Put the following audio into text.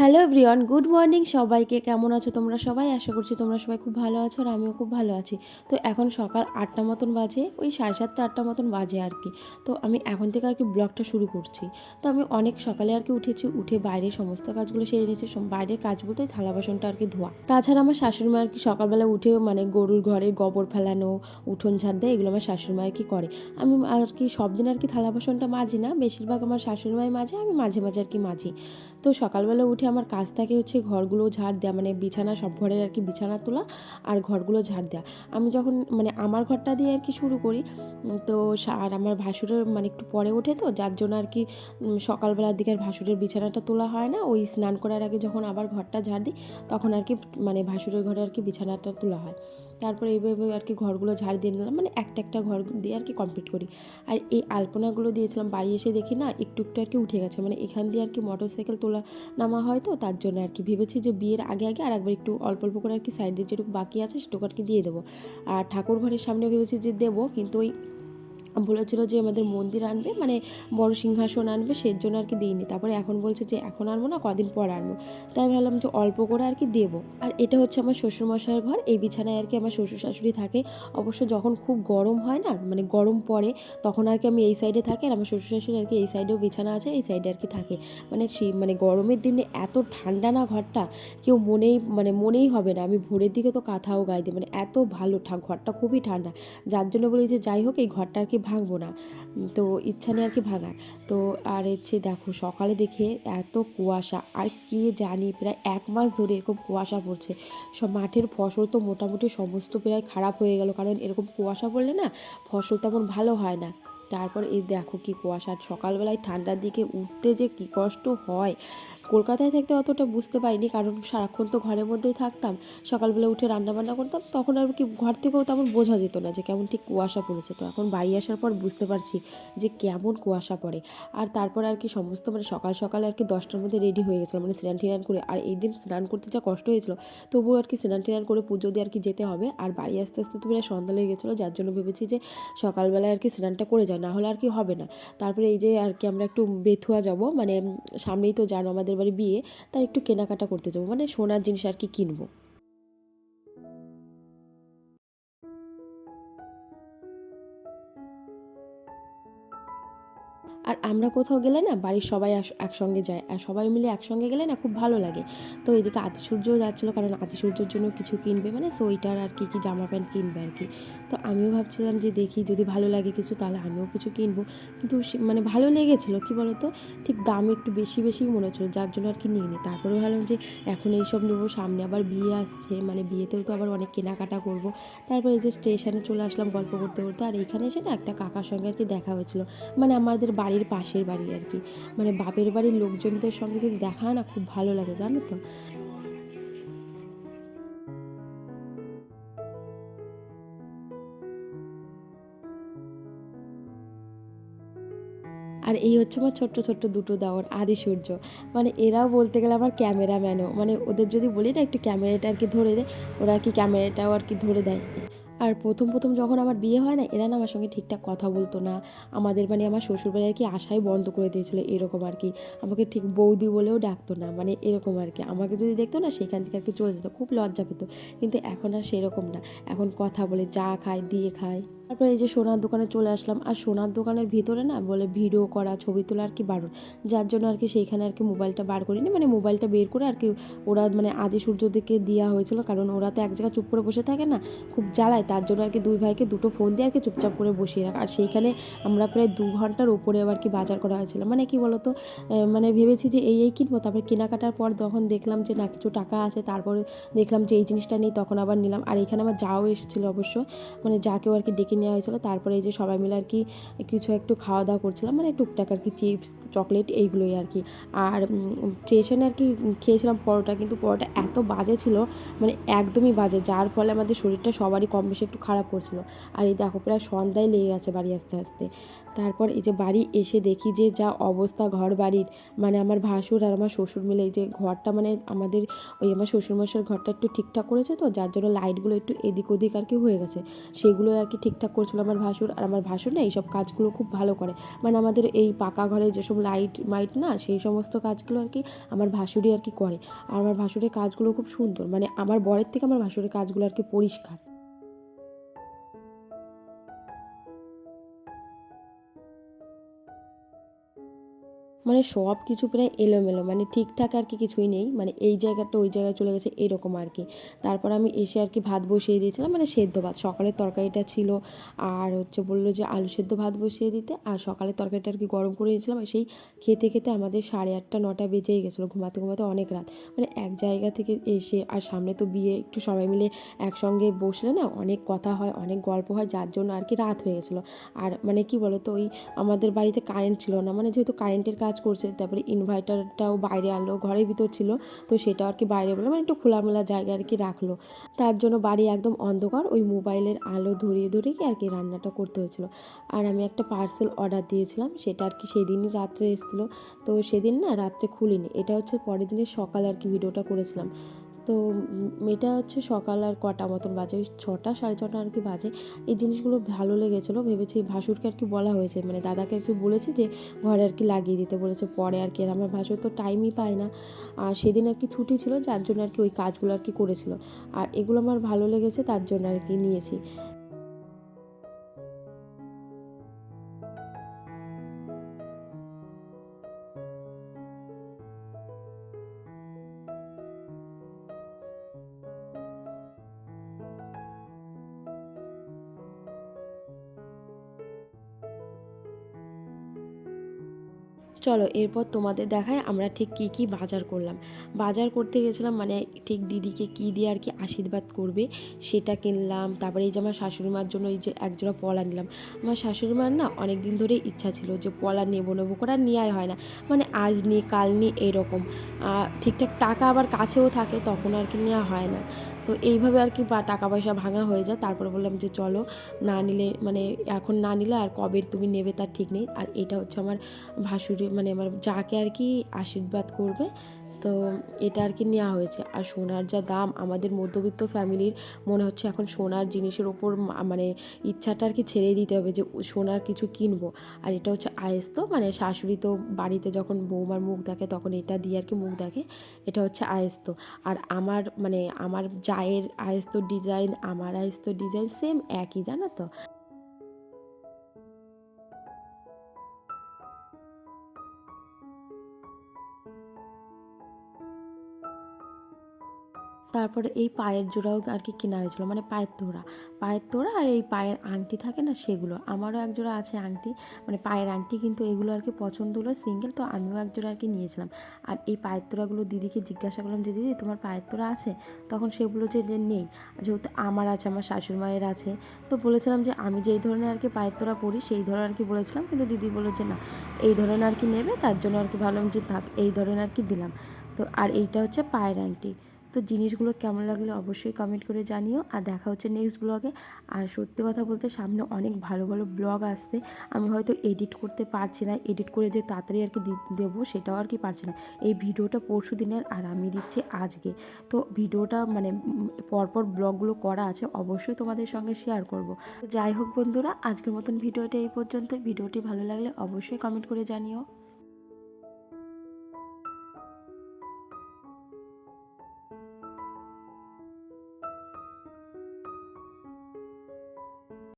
Hello everyone, good morning সবাইকে। কেমন আছো তোমরা সবাই? আশা করছি তোমরা সবাই খুব ভালো আছো আর আমিও খুব ভালো আছি। তো এখন সকাল আটটা মতন বাজে, ওই সাড়ে সাতটা আটটা মতন বাজে আর কি। তো আমি এখন থেকে আর কি ব্লগটা শুরু করছি। তো আমি অনেক সকালে আর কি উঠেছি, উঠে বাইরে সমস্ত কাজগুলো সেরে নিয়েছি বাইরের কাজ বলতে থালা বাসনটা আর কি ধোয়া। তাছাড়া আমার শাশুড়ি মা আর কি সকালবেলা উঠে মানে গরুর ঘরে গোবর ফেলানো, উঠোন ঝাড় দেয় এগুলো আমার শাশুড়ি মা আর কি করে। আমি আর কি সব দিন আর কি থালা বাসনটা মাজি না, বেশিরভাগ আমার শাশুড়ি মাই মাজে আমি মাঝে মাঝে আর কি মাজি। তো সকালবেলা উঠে আমার কাজ থাকে হচ্ছে ঘরগুলো ঝাড় দেওয়া মানে বিছানা, সব ঘরের আর কি বিছানা তোলা আর ঘরগুলো ঝাড় দেওয়া আমি যখন মানে আমার ঘরটা দিয়ে আর কি শুরু করি তো আর আমার ভাসুরের মানে একটু পরে ওঠে তো, যার জন্য আর কি সকালবেলার দিকে আর ভাসুরের বিছানাটা তোলা হয় না। ওই স্নান করার আগে যখন আবার ঘরটা ঝাড় দিই, তখন আর কি মানে ভাসুরের ঘরে আর কি বিছানাটা তোলা হয়। তারপরে এইভাবে আর কি ঘরগুলো ঝাড় দিয়ে নিলাম। মানে একটা একটা ঘর দিয়ে আর কি কমপ্লিট করি। আর এই আলপনাগুলো দিয়েছিলাম, বাড়ি এসে দেখি না, একটু একটু আর কি উঠে গেছে। মানে এখান দিয়ে আর কি মোটর সাইকেল তোলা নামা হয় তো, তার জন্য আর কি ভেবেছি যে বিয়ের আগে আগে আর একবার একটু অল্প অল্প করে আর কি সাইড দিয়ে যেটুকু বাকি আছে সেটুকু আর কি দিয়ে দেবো। আর ঠাকুর ঘরের সামনে ভেবেছি যে দেবো, কিন্তু ওই বলেছিল যে আমাদের মন্দির আনবে মানে বড় সিংহাসন আনবে সেই জন্য আর কি দিইনি। তারপরে এখন বলছে যে এখন আনব না, কদিন পর আনব। তাই ভাবলাম যে অল্প করে আর কি দেবো। আর এটা হচ্ছে আমার শ্বশুরমশাইয়ের ঘর, এই বিছানায় আর কি আমার শ্বশুর শাশুড়ি থাকে। অবশ্য যখন খুব গরম হয় না মানে গরম পড়ে, তখন আর কি আমি এই সাইডে থাকি আর আমার শ্বশুর শাশুড়ি আর কি এই সাইডেও বিছানা আছে, এই সাইডে আর কি থাকে। মানে সেই মানে গরমের দিনে এত ঠান্ডা না ঘরটা, কেউ মনেই মানে মনেই হবে না। আমি ভোরের দিকে তো কাঁথাও গায়ে দিই মানে এত ভালো ঘরটা খুবই ঠান্ডা। যার জন্য বলি যে যাই হোক, এই ঘরটা আর কি ভাঙবো না। তো ইচ্ছা নেই আর কি ভাঙার। তো আর হচ্ছে দেখো সকালে দেখে এত কুয়াশা, আর কি জানি প্রায় এক মাস ধরে এরকম কুয়াশা পড়ছে। সব মাঠের ফসল তো মোটামুটি সমস্ত প্রায় খারাপ হয়ে গেল, কারণ এরকম কুয়াশা পড়লে না ফসল তেমন ভালো হয় না। তারপর এই দেখো কি কুয়াশা, সকালবেলায় ঠান্ডার দিকে উঠতে যে কি কষ্ট হয়। কলকাতায় থাকতে অতটা বুঝতে পারিনি, কারণ সারাক্ষণ তো ঘরের মধ্যেই থাকতাম। সকালবেলা উঠে রান্না বান্না করতাম, তখন আর কি ঘর থেকেও তেমন বোঝা যেত না যে কেমন ঠিক কুয়াশা পড়েছে। তো এখন বাড়ি আসার পর বুঝতে পারছি যে কেমন কুয়াশা পড়ে। আর তারপর আর কি সমস্ত মানে সকাল সকালে আর কি দশটার মধ্যে রেডি হয়ে গেছিলাম মানে স্নান টিনান করে। আর এই দিন স্নান করতে যা কষ্ট হয়েছিল, তবুও আর কি স্নান টিনান করে পুজো দিয়ে আর কি যেতে হবে। আর বাড়ি আসতে আসতে তো প্রায় সন্ধ্যা লেগে গেছিল, যার জন্য ভেবেছি যে সকালবেলায় আর কি স্নানটা করে যায় না হলে আর কি হবে না। তারপরে এই যে আর কি আমরা একটু বেথুয়া যাব মানে সামনেই তো জানো আমাদের বাড়ি বিয়ে তাই একটু কেনাকাটা করতে যাব। মানে সোনার জিনিস আর কি কিনবো। আর আমরা কোথাও গেলে না বাড়ির সবাই একসঙ্গে যায়। আর সবাই মিলে একসঙ্গে গেলে না খুব ভালো লাগে। তো এদিকে আতিসূর্যও যাচ্ছিল কারণ আতিসূর্যর জন্য কিছু কিনবে। মানে সোয়েটার আর কি কি জামা প্যান্ট কিনবে আর কি। তো আমিও ভাবছিলাম যে দেখি যদি ভালো লাগে কিছু তাহলে আমিও কিছু কিনবো। কিন্তু মানে ভালো লেগেছিলো। কি বলতো? ঠিক দাম একটু বেশি বেশি মনে হচ্ছিল। যার জন্য আর কি নিয়ে নিই তারপরে ভাবলাম যে এখন এইসব নেব। সামনে আবার বিয়ে আসছে। মানে বিয়েতেও তো আবার অনেক কেনাকাটা করব। তারপরে এই যে স্টেশনে চলে আসলাম গল্প করতে করতে। আর এইখানে এসে না একটা কাকার সঙ্গে আর কি দেখা হয়েছিল। মানে আমাদের বাড়ির পাশের বাড়ি আর কি। মানে বাপের বাড়ির লোকজনদের সঙ্গে যদি দেখা না, খুব ভালো লাগে, জানো তো? আর এই হচ্ছে আমার ছোট্ট ছোট্ট দুটো দেওয়ার আদি সূর্য মানে এরাও বলতে গেলে আমার ক্যামেরাম্যানও। মানে ওদের যদি বলি না একটু ক্যামেরাটা আর কি ধরে দেয় ওরা আর কি ক্যামেরাটাও আর কি ধরে দেয়। আর প্রথম প্রথম যখন আমার বিয়ে হয় না, এরা না আমার সঙ্গে ঠিকঠাক কথা বলতো না। আমাদের মানে আমার শ্বশুরবাড়ি আর কি আশাই বন্ধ করে দিয়েছিলো, এরকম আর কি। আমাকে ঠিক বৌদি বলেও ডাকতো না মানে এরকম আর কি। আমাকে যদি দেখতো না, সেখান থেকে আর কি চলে যেত, খুব লজ্জা পেতো। কিন্তু এখন আর সেরকম না। এখন কথা বলে, যা খায়, দিয়ে খায়। তারপরে এই যে সোনার দোকানে চলে আসলাম। আর সোনার দোকানের ভিতরে না বলে ভিডিও করা, ছবি তোলা আর কি বারণ। যার জন্য আর কি সেইখানে আর কি মোবাইলটা বার করিনি। মানে মোবাইলটা বের করে আর কি ওরা মানে আদি সূর্য দিকে দেওয়া হয়েছিল। কারণ ওরা তো এক জায়গায় চুপ করে বসে থাকে না, খুব জ্বালায়। তার জন্য আর কি দুই ভাইকে দুটো ফোন দিয়ে আর কি চুপচাপ করে বসিয়ে রাখা। আর সেইখানে আমরা প্রায় দু ঘণ্টার ওপরে আবার কি বাজার করা হয়েছিল। মানে কি বলতো মানে ভেবেছি যে এই এই কিনবো। তারপরে কেনাকাটার পর যখন দেখলাম যে না, কিছু টাকা আছে। তারপরে দেখলাম যে এই জিনিসটা নেই, তখন আবার নিলাম। আর এখানে আমার যাও এসেছিল অবশ্য। মানে যাকেও আর কি ডেকে নেওয়া হয়েছিল। তারপরে এই যে সবাই মিলে আর কি কিছু একটু খাওয়া দাওয়া করছিলাম। মানে টুকটাক আর কি চিপস, চকলেট এইগুলোই আর কি। আর স্টেশনে আর কি খেয়েছিলাম পরোটা। কিন্তু পরোটা এত বাজে ছিল মানে একদমই বাজে। যার ফলে আমাদের শরীরটা সবারই কম বেশি একটু খারাপ করছিল। আর এই দেখো, প্রায় সন্ধ্যায় লেগে গেছে বাড়ি আসতে আসতে। তারপর এই যে বাড়ি এসে দেখি যে যা অবস্থা ঘর বাড়ির মানে আমার ভাসুর আর আমার শ্বশুর মিলে এই যে ঘরটা মানে আমাদের ওই আমার শ্বশুরমশাইয়ের ঘরটা একটু ঠিকঠাক করেছে তো, যার জন্য লাইটগুলো একটু এদিক ওদিক আর কি হয়ে গেছে। সেগুলো আর কি ঠিকঠাক ঠিকঠাক করছিল আমার ভাসুর, আর আমার ভাসুর না এইসব কাজগুলো খুব ভালো করে। মানে আমাদের এই পাকা ঘরে যেসব লাইট মাইট না, সেই সমস্ত কাজগুলো আর কি আমার ভাসুরই আর কি করে। আর আমার ভাসুরের কাজগুলো খুব সুন্দর। মানে আমার বরের থেকে আমার ভাসুরের কাজগুলো আর কি পরিষ্কার। মানে সব কিছু প্রায় এলোমেলো মানে ঠিকঠাক আর কি কিছুই নেই মানে এই জায়গাটা ওই জায়গায় চলে গেছে এরকম আর কি। তারপর আমি এসে আর কি ভাত বসিয়ে দিয়েছিলাম মানে সেদ্ধ ভাত, সকালের তরকারিটা ছিল, আর হচ্ছে বলল যে আলু সেদ্ধ ভাত বসিয়ে দিতে, আর সকালের তরকারিটা আর কি গরম করে দিয়েছিলাম সেই খেতে খেতে আমাদের সাড়ে আটটা, নটা বেজেই গেছিল, ঘুমাতে ঘুমাতে অনেক রাত। মানে এক জায়গা থেকে এসে আর সামনে তো বিয়ে, একটু সবাই মিলে একসঙ্গে বসলে না অনেক কথা হয়, অনেক গল্প হয়, যার জন্য আর কি রাত হয়ে গেছিল। আর মানে কি বলো তো ওই আমাদের বাড়িতে কারেন্ট ছিল না মানে যেহেতু কারেন্টের কাজ করছে, তারপরে ইনভার্টারটাও বাইরে আনলো, ঘরের ভিতর ছিল, তো সেটা আর কি বাইরে বলে মানে একটু খোলামেলা জায়গায় আর কি রাখল। তার জন্য বাড়ি একদম অন্ধকার, ওই মোবাইলের আলো ধরিয়ে ধরে কি আর কি রান্নাটা করতে হয়েছিল। আর আমি একটা পার্সেল অর্ডার দিয়েছিলাম, সেটা আর কি সেদিনই রাত্রে এসেছিল, তো সেদিন না রাত্রে খুলিনি, এটা হচ্ছে পরের দিনের সকালে আর কি ভিডিওটা করেছিলাম। তো মেয়েটা হচ্ছে সকাল আর কটা মতন বাজে, ওই ছটা সাড়ে ছটা আর কি বাজে। এই জিনিসগুলো ভালো লেগেছিলো, ভেবেছি ভাসুরকে আর কি বলা হয়েছে। মানে দাদাকে আর কি বলেছি যে ঘরে আর কি লাগিয়ে দিতে, বলেছে পরে আর কি আর আমার ভাসুর তো টাইমই পায় না। আর সেদিন আর কি ছুটি ছিল, যার জন্য আর কি ওই কাজগুলো আর কি করেছিল। আর এগুলো আমার ভালো লেগেছে, তার জন্য আর কি নিয়েছি। চলো এরপর তোমাদের দেখায় আমরা ঠিক কী কী বাজার করলাম। বাজার করতে গেছিলাম মানে ঠিক দিদিকে কী দিয়ে আর কি আশীর্বাদ করবে সেটা কিনলাম, তারপরে এই যে আমার শাশুড়ি মার জন্য এই যে একজোড়া পলা নিলাম আমার শাশুড়ি মার না অনেক দিন ধরে ইচ্ছা ছিল যে পলা নেব নেব করে আর নেওয়াই হয় না মানে আজ নিই কাল নিই এরকম। ঠিকঠাক টাকা আবার কাছেও থাকে তখন আর কি নেওয়া হয় না। তো এইভাবে আর কি টাকা পয়সা ভাঙা হয়ে যায়। তারপরে বললাম যে, চলো না নিলে মানে এখন না নিলে আর কবে তুমি নেবে তার ঠিক নেই। আর এটা হচ্ছে আমার ভাসুরি মানে আমার যাকে আর কি আশীর্বাদ করবে তো এটা আর কি নেওয়া হয়েছে। আর সোনার যা দাম, আমাদের মধ্যবিত্ত ফ্যামিলির মনে হচ্ছে এখন সোনার জিনিসের ওপর মানে ইচ্ছাটা আর কি ছেড়ে দিতে হবে যে সোনার কিছু কিনবো। আর এটা হচ্ছে আয়েস্ত মানে শাশুড়ি তো বাড়িতে যখন বৌমার মুখ দেখে, তখন এটা দিয়ে আর কি মুখ দেখে, এটা হচ্ছে আয়েস্ত। আর আমার মানে আমার জায়ের আয়েস্ত ডিজাইন আমার আয়েস্ত ডিজাইন সেম একই, জানো তো? তারপরে এই পায়ের জোড়াও আর কি কেনা হয়েছিল মানে পায়ের তোড়া। পায়ের তোড়া আর এই পায়ের আংটি থাকে না সেগুলো। আমারও এক জোড়া আছে আংটি মানে পায়ের আংটি কিন্তু এগুলো আর কি পছন্দ হলো সিঙ্গেল তো আমিও এক জোড়া আর কি নিয়েছিলাম। আর এই পায়ের তোড়াগুলো দিদিকে জিজ্ঞাসা করলাম যে, দিদি, তোমার পায়ের তোড়া আছে? তখন সেগুলো যে নেই। যেহেতু আমার আছে, আমার শাশুড়ি মায়ের আছে। তো বলেছিলাম যে, আমি যেই ধরনের আর কি পায়ের তোড়া পরি, সেই ধরনের আর কি বলেছিলাম। কিন্তু দিদি বলল যে, না, এই ধরনের আর কি নেবে, তার জন্য আর কি ভাবলাম যে থাক এই ধরনের আর কি দিলাম। তো আর এইটা হচ্ছে পায়ের আংটি। তো জিনিসগুলো কেমন লাগলে অবশ্যই কমেন্ট করে জানিও। আর দেখা হচ্ছে নেক্সট ব্লগে আর সত্যি কথা বলতে সামনে অনেক ভালো ভালো ব্লগ আসছে। আমি হয়তো এডিট করতে পারছি না। এডিট করে যে তাড়াতাড়ি আর কি দেবো সেটাও আর কি পারছি না। এই ভিডিওটা পরশু দিনের আর আমি দিচ্ছি আজকে। তো ভিডিওটা মানে পরপর ব্লগগুলো করা আছে অবশ্যই তোমাদের সঙ্গে শেয়ার করব। যাই হোক বন্ধুরা, আজকের মতন ভিডিওটা এই পর্যন্ত ভিডিওটি ভালো লাগলে অবশ্যই কমেন্ট করে জানিও।